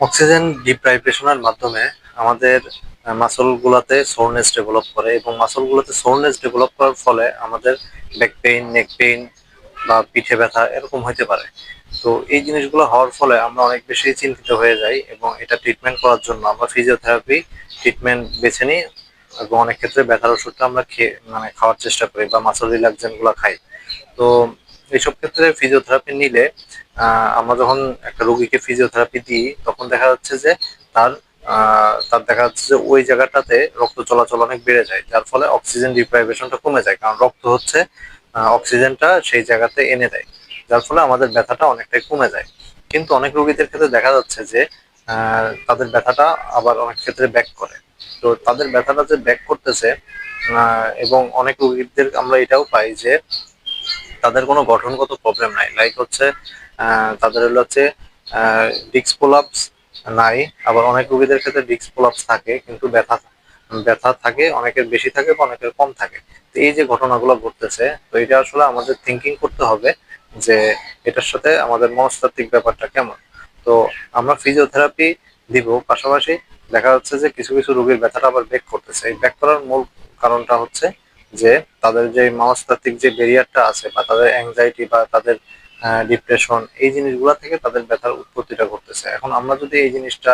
Oxygen ডিপ্রাইভেশনের মাধ্যমে আমাদের মাসলগুলোতে soreness develop করে এবং মাসলগুলোতে সোরনেস ডেভেলপ করার ফলে আমাদের ব্যাক পেইন নেক পেইন বা পিঠে ব্যথা এরকম হতে পারে। তো এই জিনিসগুলো হওয়ার ফলে আমরা অনেক বেশি চিন্তিত হয়ে যাই এবং এটা ট্রিটমেন্ট করার জন্য আমরা ফিজিওথেরাপি ট্রিটমেন্ট বেছে নিই এবং অনেক ক্ষেত্রে ব্যথার ওষুধটা আমরা খেয়ে মানে খাওয়ার চেষ্টা করি বা মাসল রিল্যাক্সেন্টগুলো খাই। তো এইসব ক্ষেত্রে ফিজিওথেরাপি নিলে আমরা যখন একটা রোগীকে ফিজিওথেরাপি দিই, তখন দেখা যাচ্ছে যে তার তার দেখা যাচ্ছে যে ওই জায়গাটাতে রক্ত চলাচল অনেক বেড়ে যায়। যার ফলে অক্সিজেন ডিপ্রাইভেশনটা কমে যায়, কারণ রক্ত হচ্ছে অক্সিজেনটা সেই জায়গাতে এনে দেয়। যার ফলে আমাদের ব্যথাটা অনেকটাই কমে যায়। কিন্তু অনেক রোগীদের ক্ষেত্রে দেখা যাচ্ছে যে তাদের ব্যথাটা আবার অনেক ক্ষেত্রে ব্যাক করে। তো তাদের ব্যথাটা যে ব্যাক করতেছে এবং অনেক রোগীদের আমরা এটাও পাই যে তাদের কোনো গঠনগত প্রবলেম নাই। লাইক হচ্ছে তাদের হলো হচ্ছে ডিক্স পোলাপস নাই। আবার অনেক রোগীদের ক্ষেত্রে ডিক্স পোলাপস থাকে, কিন্তু ব্যথা ব্যথা থাকে, অনেকের বেশি থাকে বা অনেকের কম থাকে। তো এই যে ঘটনাগুলো ঘটতেছে, তো এটা আসলে আমাদের থিঙ্কিং করতে হবে যে এটার সাথে আমাদের মনস্তাত্ত্বিক ব্যাপারটা কেমন। তো আমরা ফিজিওথেরাপি দিব, পাশাপাশি দেখা যাচ্ছে যে কিছু কিছু রোগীর ব্যথাটা আবার ব্যাক করতেছে। এই ব্যাক করার মূল কারণটা হচ্ছে যে তাদের যে মনস্তাত্ত্বিক যে ব্যারিয়ারটা আছে বা তাদের অ্যাংজাইটি বা তাদের ডিপ্রেশন এই জিনিসগুলা থেকে তাদের ব্যথার উৎপত্তিটা ঘটতেছে। এখন আমরা যদি এই জিনিসটা,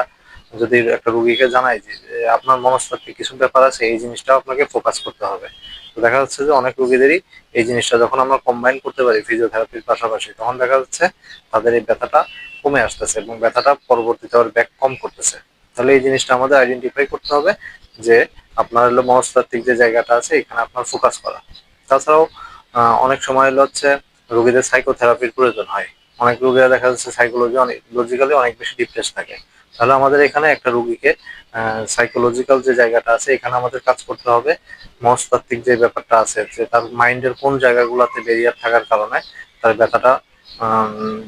যদি একটা রোগীকে জানাই যে আপনার মনস্তাত্ত্বিক কিছু ব্যাপার আছে, এই জিনিসটা আপনাকে ফোকাস করতে হবে। তো দেখা যাচ্ছে যে অনেক রোগীদেরই এই জিনিসটা যখন আমরা কম্বাইন করতে পারি ফিজিওথেরাপির পাশাপাশি, তখন দেখা যাচ্ছে তাদের এই ব্যথাটা কমে আসতেছে এবং ব্যথাটা পরবর্তীতে আবার ব্যাক কম করতেছে। তাহলে এই জিনিসটা আমাদের আইডেন্টিফাই করতে হবে যে আপনার হলো মনস্তাত্ত্বিক যে জায়গাটা আছে, এখানে আপনার ফোকাস করা। তাছাড়াও অনেক সময় হলো হচ্ছে রোগীদের সাইকোথেরাপির প্রয়োজন হয়। অনেক রোগীরা দেখা যাচ্ছে সাইকোলজি অনেক লজিক্যালি অনেক বেশি ডিপ্রেস থাকে। তাহলে আমাদের এখানে একটা রোগীকে সাইকোলজিক্যাল যে জায়গাটা আছে, এখানে আমাদের কাজ করতে হবে। মনস্তাত্ত্বিক যে ব্যাপারটা আছে, যে তার মাইন্ডের কোন জায়গাগুলোতে বেরিয়ার থাকার কারণে তার ব্যথাটা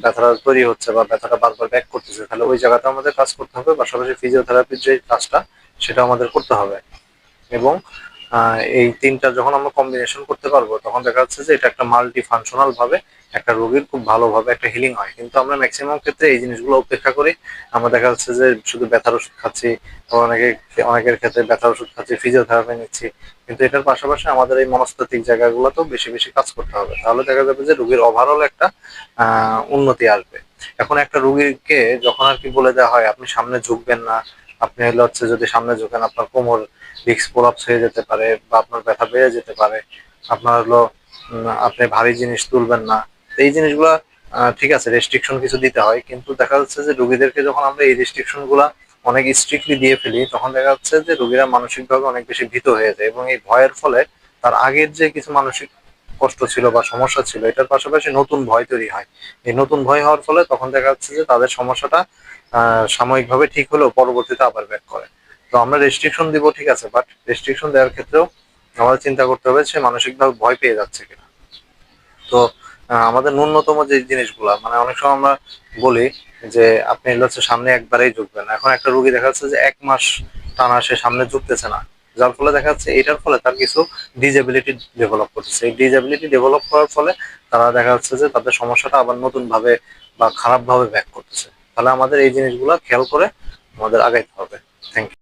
ব্যথাটা তৈরি হচ্ছে বা ব্যথাটা বারবার ব্যাক করতেছে। তাহলে ওই জায়গাতে আমাদের কাজ করতে হবে। পাশাপাশি ফিজিওথেরাপির যে কাজটা, সেটা আমাদের করতে হবে। এবং এই তিনটা যখন আমরা কম্বিনেশন করতে পারব, তখন দেখা যাচ্ছে যে এটা একটা মাল্টি ফাংশনাল ভাবে একটা রোগীর খুব ভালোভাবে একটা হিলিং হয়। কিন্তু আমরা ম্যাক্সিমাম ক্ষেত্রে এই জিনিসগুলো উপেক্ষা করি। আমরা দেখা যাচ্ছে যে শুধু ব্যথার ওষুধ খাচ্ছি অনেকে, অনেকের ক্ষেত্রে ব্যথার ওষুধ খাচ্ছি ফিজিওথেরাপি নিচ্ছি। কিন্তু এটার পাশাপাশি আমাদের এই মনস্তাত্ত্বিক জায়গাগুলোতেও বেশি বেশি কাজ করতে হবে। তাহলে দেখা যাবে যে রোগীর ওভারঅল একটা উন্নতি আসবে। এখন একটা রোগীকে যখন আর কি বলে দেওয়া হয়, আপনি সামনে ঝুঁকবেন না। আপনি হলো হচ্ছে যদি সামনে ঝুঁকেন, আপনার কোমর ডিস্ক হয়ে যেতে পারে বা আপনার ব্যথা বেড়ে যেতে পারে, আপনার হলো আপনি ভারী জিনিস তুলবেন না। এই জিনিসগুলা ঠিক আছে রেস্ট্রিকশন কিছু দিতে হয়, কিন্তু দেখা যাচ্ছে যে রোগীদেরকে যখন আমরা এই রেস্ট্রিকশনগুলা অনেক স্ট্রিক্টলি দিয়ে ফেলি, তখন দেখা যাচ্ছে যে রোগীরা মানসিকভাবে অনেক বেশি ভীত হয়ে যায় এবং এই ভয়ের ফলে তার আগের যে কিছু মানসিক কষ্ট ছিল বা সমস্যা ছিল, এটার পাশাপাশি নতুন ভয় তৈরি হয়। এই নতুন ভয় হওয়ার ফলে তখন দেখা যাচ্ছে যে তাদের সমস্যাটা সাময়িকভাবে ঠিক হলেও পরবর্তীতে আবার ব্যাক করে। তো আমরা রেস্ট্রিকশন দিব, ঠিক আছে বাট রেস্ট্রিকশন দেওয়ার ক্ষেত্রেও আমাদের চিন্তা করতে হবে সে মানসিকভাবে ভয় পেয়ে যাচ্ছে কিনা। তো আমাদের ন্যূনতম যে জিনিসগুলা মানে অনেক সময় আমরা বলি যে আপনি হচ্ছে সামনে একবারেই ঝুঁকবেন। এখন একটা রুগী দেখা যাচ্ছে যে এক মাস টানা সে সামনে ঝুঁকতেছে না। যার ফলে দেখা যাচ্ছে এটার ফলে তার কিছু ডিজেবিলিটি ডেভেলপ করতেছে। এই ডিজেবিলিটি ডেভেলপ করার ফলে তারা দেখা যাচ্ছে যে তাদের সমস্যাটা আবার নতুন ভাবে বা খারাপ ভাবে ব্যাক করতেছে। তাহলে আমাদের এই জিনিসগুলো খেয়াল করে আমাদের আগাইতে হবে। Thank you